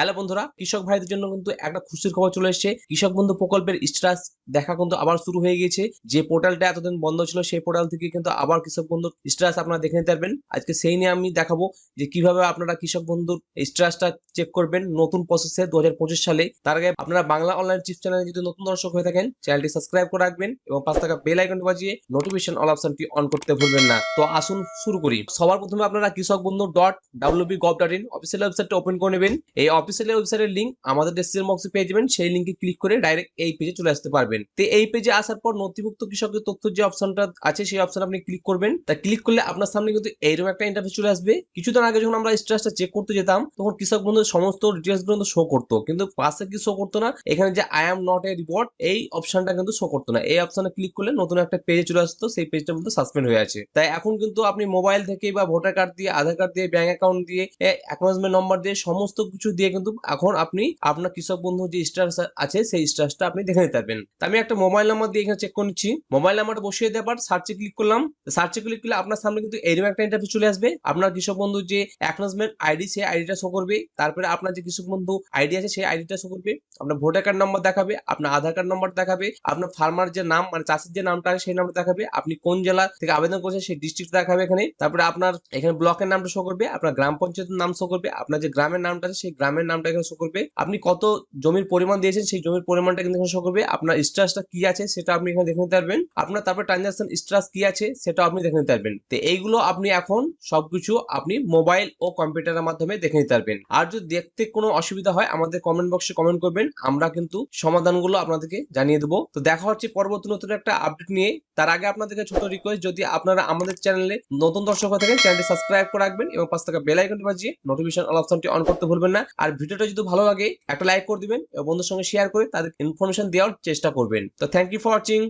Hello বন্ধুরা, কৃষক ভাইদের জন্য কিন্তু একটা খুশির খবর চলে এসেছে। কৃষক বন্ধু প্রকল্পের স্ট্যাটাস দেখা কিন্তু আবার শুরু হয়ে গিয়েছে। যে পোর্টালটা এতদিন বন্ধ ছিল, সেই পোর্টাল থেকে কিন্তু আবার কৃষক বন্ধুর স্ট্যাটাস আপনারা দেখে নিতে পারবেন। আজকে সেই নিয়ে আমি দেখাবো যে কীভাবে আপনারা কৃষক বন্ধুর স্ট্যাটাসটা চেক করবেন নতুন প্রসেসে দু সালে। তার আগে আপনারা বাংলা অনলাইন চিপস চ্যানেলে যদি নতুন দর্শক হয়ে থাকেন চ্যানেলটি সাবস্ক্রাইব করে রাখবেন এবং পাঁচ টাকা বেল আইকনটি বাজিয়ে নোটিফিকেশন অল অপশনটি অন করতে ভুলবেন না। তো আসুন শুরু করি। সবার প্রথমে আপনারা Krishak Bandhu dot WB gov dot in official ওয়েবসাইটটা ওপেন করে নেবেন। এই অফিসিয়াল ওয়েবসাইটের লিঙ্ক আমাদের ডেসক্রিপশন বক্সে পেয়ে যাবেন। সেই লিঙ্কে ক্লিক করে ডাইরেক্ট এই পেজে চলে আসতে পারবেন। তো এই পেজে আসার পর নথিভুক্ত কৃষকের তথ্য যে অপশনটা আছে, সেই অপশন আপনি ক্লিক করবেন। তা ক্লিক করলে আপনার সামনে কিন্তু এইরকম একটা ইন্টারফেস চলে আসবে। কিছুদিন আগে যখন আমরা স্ট্যাটাসটা চেক করতে যেতাম, তখন কৃষক বন্ধুর সমস্ত ডিটেলসগুলো শো করতো। কিন্তু পাশে কি শো করতো না? এখানে যে I am not a report এই অপশনটা কিন্তু শো করতো না। এই অপশনে ক্লিক করলে নতুন একটা পেজে চলে আসতো। সেই পেজটা কিন্তু সাসপেন্ড হয়ে আছে। তাই এখন কিন্তু আপনি মোবাইল থেকে বা ভোটার কার্ড দিয়ে আধার কার্ড দিয়ে ব্যাংক অ্যাকাউন্ট দিয়ে অ্যাকনোলেজমেন্ট নম্বর দিয়ে, সমস্ত কিছু দিয়ে কিন্তু এখন আপনি আপনার কৃষক বন্ধু যে স্ট্যাটাস আছে সেই স্ট্যাটাসটা আপনি দেখে নিতে পারবেন। আমি একটা মোবাইল নাম্বার দিয়ে এখানে চেক করে নিচ্ছি। মোবাইল নাম্বারটা বসিয়ে দেওয়ার সার্চে ক্লিক করলাম। সার্চে ক্লিক করলে আপনার সামনে কিন্তু এরকম একটা ইন্টারফেস চলে আসবে। আপনার কৃষক বন্ধু যে অ্যাকনোলেজমেন্ট আইডি সেই আইডিটা শো করবে। তারপরে আপনার যে কৃষক বন্ধু আইডি আছে, সেই আইডিটা শো করবে। আপনার ভোটার কার্ড নাম্বার দেখাবে, আপনার আধার কার্ড নাম্বার দেখাবে, আপনার ফার্মার যে নাম মানে চাষির যে নামটা আছে, সেই নামটা দেখাবে। আপনি কোন জেলা থেকে আবেদন করছেন, সেই ডিস্ট্রিক্ট দেখাবে এখানে। তারপরে আপনার এখানে ব্লকের নামটা শো করবে, আপনার গ্রাম পঞ্চায়েতের নাম শো করবে। আপনার যে গ্রামের নামটা আছে, সেই গ্রামের নামটা এখানে শো করবে। আপনি কত জমির পরিমাণ দিয়েছেন, সেই জমির পরিমাণটা কিন্তু এখানে শো করবে। আপনার স্ট্যাটাসটা কি আছে সেটা আপনি এখানে দেখে নিতে পারবেন। আপনার তারপরে ট্রানজাকশন স্ট্যাটাস কি আছে সেটা আপনি দেখে নিতে পারবেন। তো এইগুলো আপনি এখন সবকিছু আপনি মোবাইল ও কম্পিউটারের মাধ্যমে দেখে নিতে পারবেন। আর যদি দেখতে কোনো অসুবিধা হয়, আমাদের কমেন্ট বক্সে কমেন্ট করবেন। আমরা কিন্তু সমাধানগুলো আপনাদেরকে জানিয়ে দেবো। তো দেখা হচ্ছে পরবর্তী নতুন একটা আপডেট নিয়ে। তার আগে আপনাদেরকে ছোট রিকোয়েস্ট যদি আপনারা আমাদের চ্যানেলে নতুন দর্শক হয়ে থাকেন চ্যানেলটি সাবস্ক্রাইব করে রাখবেন এবং পাঁচ টাকা বেল আইকনটি বাজিয়ে নোটিফিকেশন অপশনটি অন করতে ভুলবেন না। আর ভিডিওটা যদি ভালো লাগে একটা লাইক করে দিবেন এবং বন্ধুর সঙ্গে শেয়ার করে তাদের ইনফরমেশন দেওয়ার চেষ্টা করবেন। তো থ্যাংক ইউ ফর ওয়াচিং